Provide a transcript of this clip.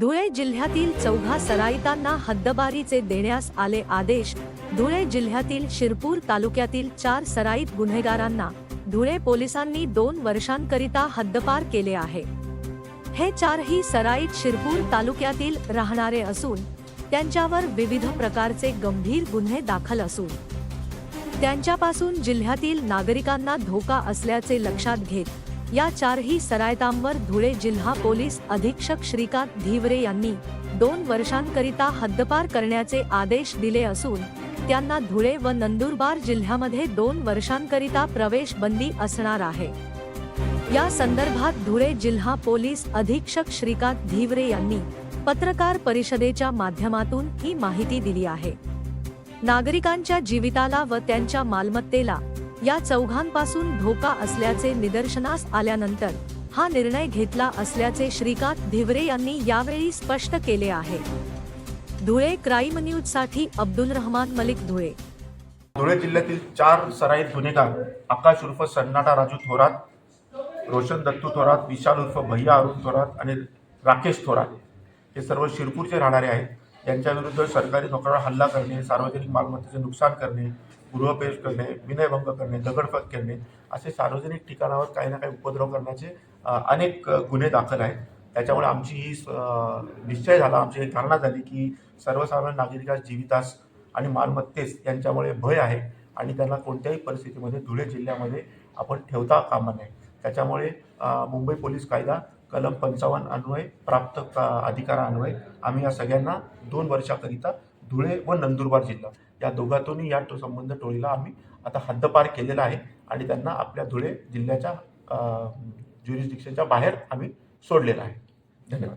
धुळे जिल्ह्यातील चौघा सराईतांना हद्दबारीचे देण्यास आले आदेश. धुळे जिल्ह्यातील शिरपूर तालुक्यातील चार सराईत गुन्हेगारांना धुळे पोलिसांनी दोन वर्षांकरिता हद्दपार केले आहे. हे चारही सराईत शिरपूर तालुक्यातील राहणारे असून त्यांच्यावर विविध प्रकारचे गंभीर गुन्हे दाखल असून त्यांच्यापासून जिल्ह्यातील नागरिकांना धोका असल्याचे लक्षात घेत या चारही सरायतांवर धुळे जिल्हा पोलीस अधीक्षक श्रीकांत धीवरे यांनी दोन वर्षांकरिता हद्दपार करण्याचे आदेश दिले असून त्यांना धुळे व नंदुरबार जिल्ह्यामध्ये दोन वर्षांकरिता प्रवेश बंदी असणार आहे. या संदर्भात धुळे जिल्हा पोलीस अधीक्षक श्रीकांत धीवरे यांनी पत्रकार परिषदेच्या माध्यमातून ही माहिती दिली आहे. नागरिकांच्या जीविताला व त्यांच्या मालमत्तेला या चौघांपासून धोका असल्याचे निदर्शनास आल्यानंतर हा निर्णय घेतला असल्याचे श्रीकांत धिवरे यांनी यावेळी स्पष्ट केले आहे. धुळे क्राईम न्यूजसाठी अब्दुल रहमान मलिक धुळे. धुळे जिल्ह्यातील चार सराईत गुन्हेगार आकाश उर्फ सन्नाटा राजू थोरात रोशन दत्तू थोरात विशाल उर्फ भैया अरुण थोरात आणि राकेश थोरात हे सर्व शिरपूरचे राहणारे आहेत. यांच्याविरुद्ध सरकारी नोकरावर हल्ला करणे सार्वजनिक मालमत्तेचे नुकसान करणे गृहपेश करणे विनयभंग करणे दगडफेक करणे असे सार्वजनिक ठिकाणावर काही ना काही उपद्रव करण्याचे अनेक गुन्हे दाखल आहेत. त्याच्यामुळे आमची ही स- निश्चय झाला आमची ही धारणा झाली की सर्वसाधारण नागरिकास जीवितास आणि मालमत्तेस यांच्यामुळे भय आहे आणि त्यांना कोणत्याही परिस्थितीमध्ये धुळे जिल्ह्यामध्ये आपण ठेवता कामा नये. त्याच्यामुळे मुंबई पोलीस कायदा कलम पंचावन्न अन्वय प्राप्त का- अधिकारान्वये आम्ही या सगळ्यांना दोन वर्षाकरिता धुळे व नंदुरबार जिल्हा या दोघातूनही या टो संबंध टोळीला आम्ही आता हद्दपार केलेला आहे आणि त्यांना आपल्या धुळे जिल्ह्याच्या ज्युरिस्डिक्शनच्या बाहेर आम्ही सोडलेला आहे. धन्यवाद.